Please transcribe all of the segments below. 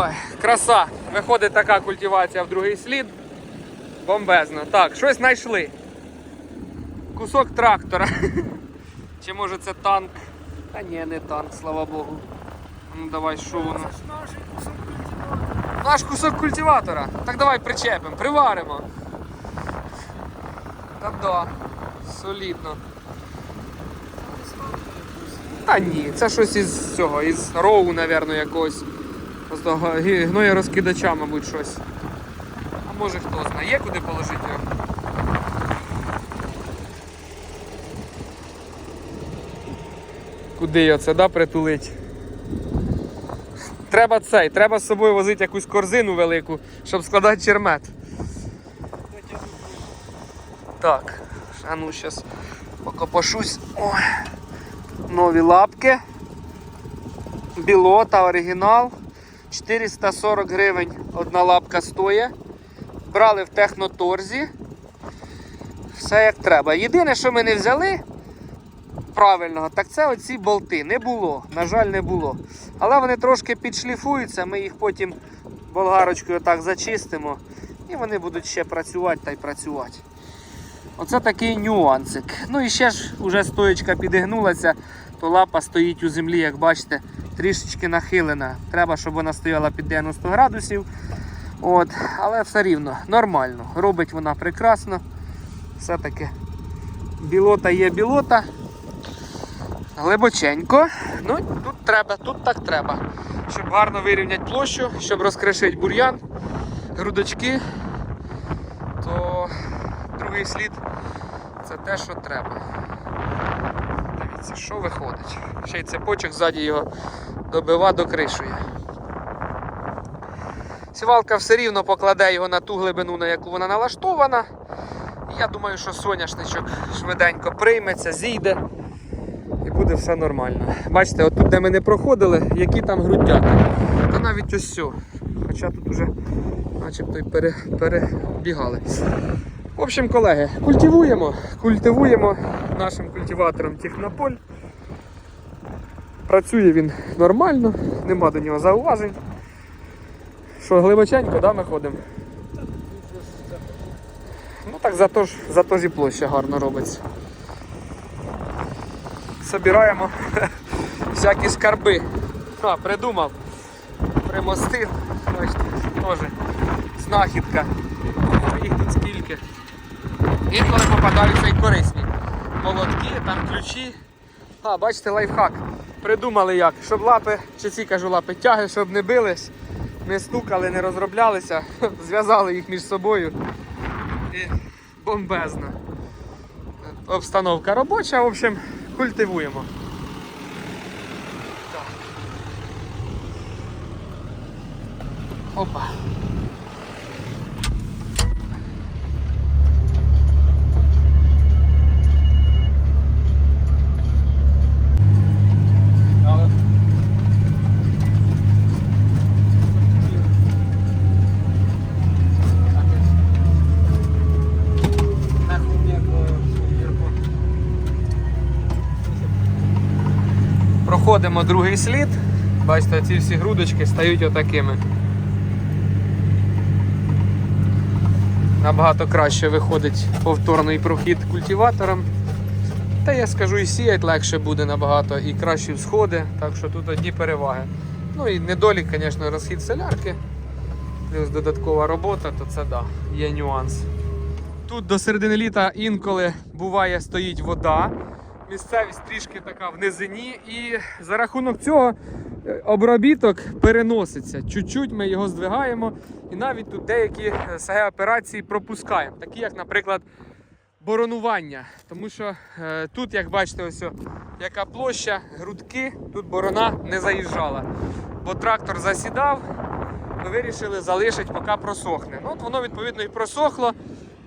Ой, краса. Виходить така культивація в другий слід. Бомбезно. Так, щось знайшли. Кусок трактора. Чи може це танк? Та ні, не танк, слава Богу. Ну давай, що воно? Наш кусок культиватора. Так давай причепимо, приваримо. Та да, солідно. Та ні, це щось із цього, із роу, напевно, якогось. Просто гі- гноєрозкидача, мабуть, щось. А може хто знає, куди положити його? Куди його це, да, притулить? Треба цей, треба з собою возити якусь корзину велику, щоб складати чермет. Так, а ну зараз покопошусь. Ой. Нові лапки. Білота, оригінал. 440 гривень одна лапка стоїть. Брали в техноторзі. Все як треба. Єдине, що ми не взяли правильного, так це оці болти. Не було. На жаль, не було. Але вони трошки підшліфуються, ми їх потім болгарочкою так зачистимо. І вони будуть ще працювати та й працювати. Оце такий нюансик. Ну і ще ж уже стоєчка підігнулася, то лапа стоїть у землі, як бачите, трішечки нахилена. Треба, щоб вона стояла під 90 градусів. От, але все рівно, нормально. Робить вона прекрасно. Все-таки білота є білота. Глибоченько. Ну, тут треба, тут так треба. Щоб гарно вирівняти площу, щоб розкришити бур'ян, грудочки, то другий слід це те, що треба. Дивіться, що виходить. Ще й цепочок ззаді його добива, докришує. Сівалка все рівно покладе його на ту глибину, на яку вона налаштована. Я думаю, що соняшничок швиденько прийметься, зійде і буде все нормально. Бачите, отут, де ми не проходили, які там грудята. Та навіть ось все. Хоча тут уже начебто й пере, перебігали. В общем, колеги, культивуємо, культивуємо нашим культиватором Технополь. Працює він нормально, нема до нього зауважень. Що, глибоченько, да, ми ходимо? Ну так зато ж, зато ж і площа гарно робиться. Собираємо всякі скарби. А, придумав. Примостив. Бачите, теж знахідка. Їх тут скільки. Інколи попадаються і корисні. Молотки, там ключі. А, бачите, лайфхак. Придумали як, щоб лапи, чи ці кажу лапи тяги, щоб не бились, не стукали, не розроблялися, зв'язали їх між собою. І бомбезно. Обстановка робоча, в общем, культивуємо. Так. Опа. Проходимо другий слід. Бачите, ці всі грудочки стають отакими. Набагато краще виходить повторний прохід культиватором. Та я скажу і сіять легше буде набагато і кращі всходи, так що тут одні переваги. Ну і недолік, звісно, розхід солярки. Плюс додаткова робота, то це да, є нюанс. Тут до середини літа інколи буває стоїть вода. Місцевість трішки така в низині, і за рахунок цього е, обробіток переноситься. Чуть-чуть ми його здвигаємо, і навіть тут деякі е, операції пропускаємо, такі як, наприклад, боронування. Тому що е, тут, як бачите, ось яка площа, грудки, тут борона не заїжджала. Бо трактор засідав, ми вирішили залишити, поки просохне. Ну, от воно відповідно і просохло.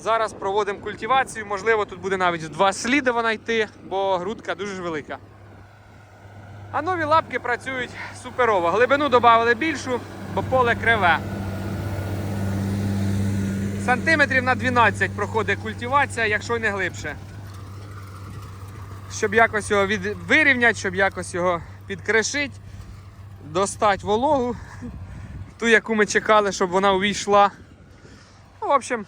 Зараз проводимо культивацію, можливо, тут буде навіть два сліди вона йти, бо грудка дуже ж велика. А нові лапки працюють суперово. Глибину додали більшу, бо поле криве. Сантиметрів на 12 проходить культивація, якщо не глибше. Щоб якось його від... вирівняти, щоб якось його підкрешити, достати вологу, ту, яку ми чекали, щоб вона увійшла. Ну, в общем,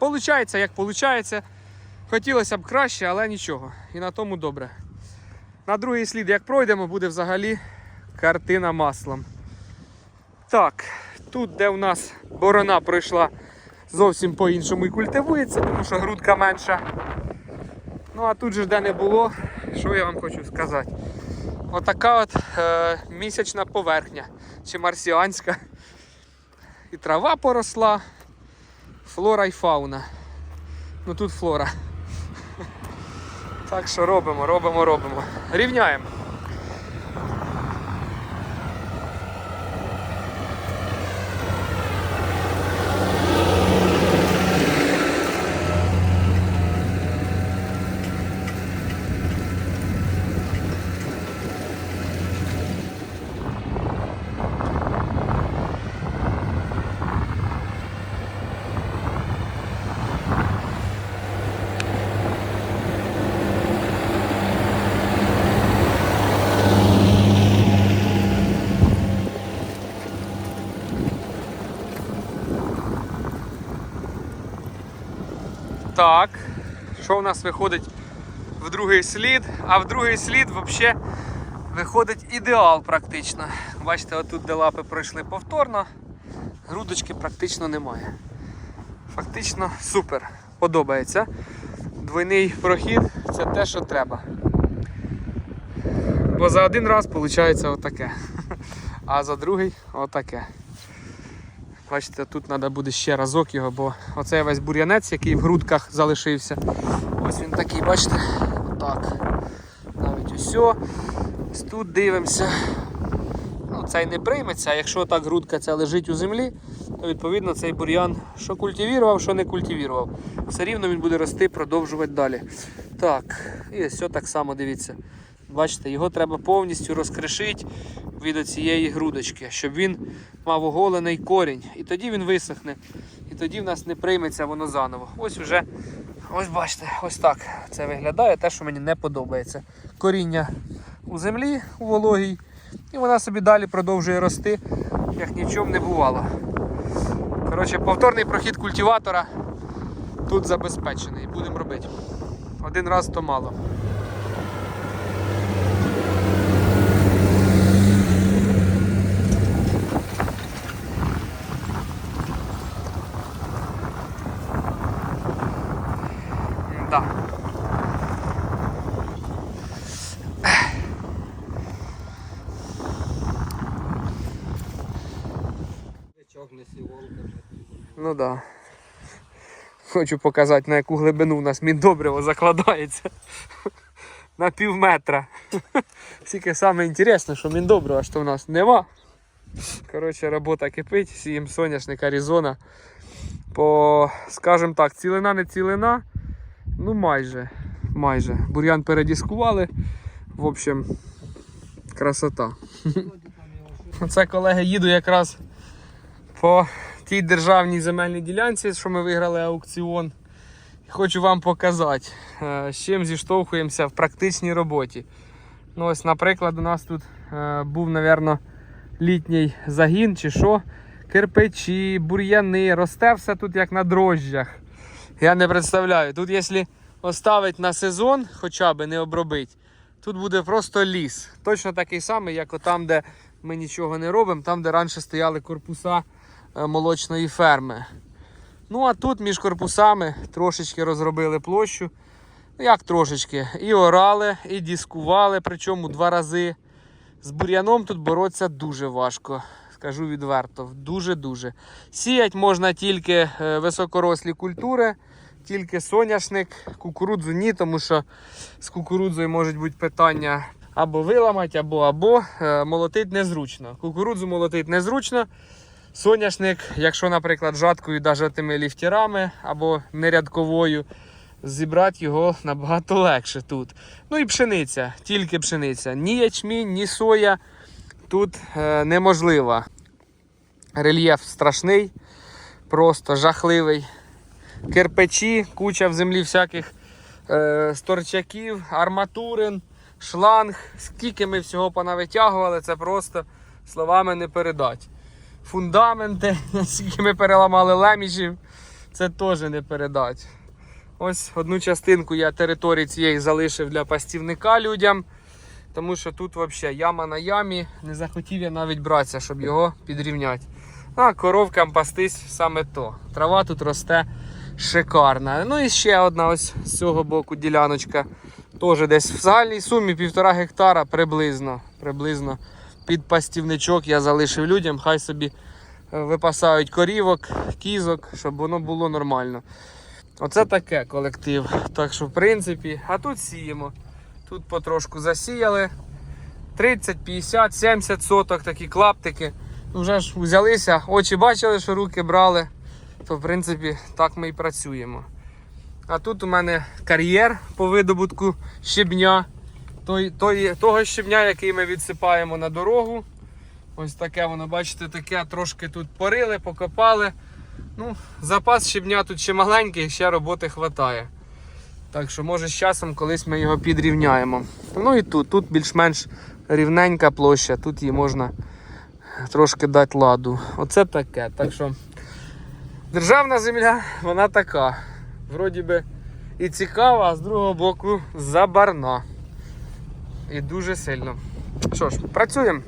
виходить, як виходить. Хотілося б краще, але нічого. І на тому добре. На другий слід, як пройдемо, буде взагалі картина маслом. Так, тут, де у нас борона пройшла, зовсім по-іншому і культивується, тому що грудка менша. Ну а тут же де не було, що я вам хочу сказати. Отака от е, місячна поверхня чи марсіанська. І трава поросла, флора і фауна. Ну тут флора. Так що робимо, робимо, робимо. Рівняємо. Так, що в нас виходить в другий слід? А в другий слід взагалі виходить ідеал практично. Бачите, отут де лапи пройшли повторно, грудочки практично немає. Фактично супер. Подобається. Двойний прохід це те, що треба. Бо за один раз виходить отаке. А за другий отаке. Бачите, тут треба буде ще разок його, бо оцей весь бур'янець, який в грудках залишився. Ось він такий, бачите? Так. Навіть усе. Ось тут дивимося. Ну, цей не прийметься, а якщо так грудка ця лежить у землі, то відповідно цей бур'ян що культивірував, що не культивірував. Все рівно він буде рости, продовжувати далі. Так, і все так само дивіться. Бачите, його треба повністю розкришити від цієї грудочки, щоб він мав оголений корінь. І тоді він висохне. І тоді в нас не прийметься воно заново. Ось уже, ось бачите, ось так це виглядає, те, що мені не подобається. Коріння у землі у вологій, і вона собі далі продовжує рости, як нічого не бувало. Коротше, повторний прохід культиватора тут забезпечений. Будемо робити. Один раз то мало. Да. Ну да. Хочу показати, на яку глибину у нас міндобриво закладається. На пів метра. Тільки саме інтересне, що міндобрива що в нас нема. Коротше, робота кипить, сієм соняшник Аризона. По, скажімо так, цілина не цілина. Ну майже. Майже. Бур'ян передіскували. В общем, красота. Це колеги їду якраз по тій державній земельній ділянці, що ми виграли аукціон. Хочу вам показати, е, з чим зіштовхуємося в практичній роботі. Ну ось, Наприклад, у нас тут е, був, мабуть, літній загін чи що. Кирпичі, бур'яни, росте все тут як на дрожжах. Я не представляю. Тут, якщо оставити на сезон, хоча б не обробити, тут буде просто ліс. Точно такий самий, як там, де ми нічого не робимо, там, де раніше стояли корпуса молочної ферми. Ну, а тут між корпусами трошечки розробили площу. Ну, як трошечки. І орали, і дискували, причому два рази. З бур'яном тут боротися дуже важко. Скажу відверто, дуже-дуже. Сіять можна тільки е, високорослі культури, тільки соняшник, кукурудзу ні, тому що з кукурудзою можуть бути питання або виламати, або або е, молотить незручно. Кукурудзу молотить незручно. Соняшник, якщо, наприклад, жаткою навіть тими ліфтірами або нерядковою, зібрати його набагато легше тут. Ну і пшениця, тільки пшениця. Ні ячмінь, ні соя тут е, неможливо. Рельєф страшний, просто жахливий. Кирпичі, куча в землі всяких е, сторчаків, арматурин, шланг. Скільки ми всього понавитягували, це просто словами не передати. Фундаменти, скільки ми переламали лемішів, це теж не передати. Ось одну частинку я території цієї залишив для пастівника людям. Тому що тут взагалі яма на ямі, не захотів я навіть братися, щоб його підрівняти. А коровкам пастись саме то. Трава тут росте шикарна. Ну і ще одна ось з цього боку діляночка. Теж десь в загальній сумі півтора гектара приблизно. приблизно під пастівничок я залишив людям, хай собі е, випасають корівок, кізок, щоб воно було нормально. Оце таке колектив. Так що, в принципі, а тут сіємо. Тут потрошку засіяли. 30, 50, 70 соток такі клаптики. Ну, Вже ж взялися, очі бачили, що руки брали. То в принципі так ми і працюємо. А тут у мене кар'єр по видобутку щебня. Той, той, того щебня, який ми відсипаємо на дорогу. Ось таке воно, бачите, таке трошки тут порили, покопали. Ну, запас щебня тут ще маленький, ще роботи вистачає. Так що, може, з часом колись ми його підрівняємо. Ну і тут, тут більш-менш рівненька площа, тут її можна трошки дати ладу. Оце таке. Так що державна земля, вона така. Вроді би і цікава, а з другого боку забарна. І дуже сильно. Що ж, працюємо.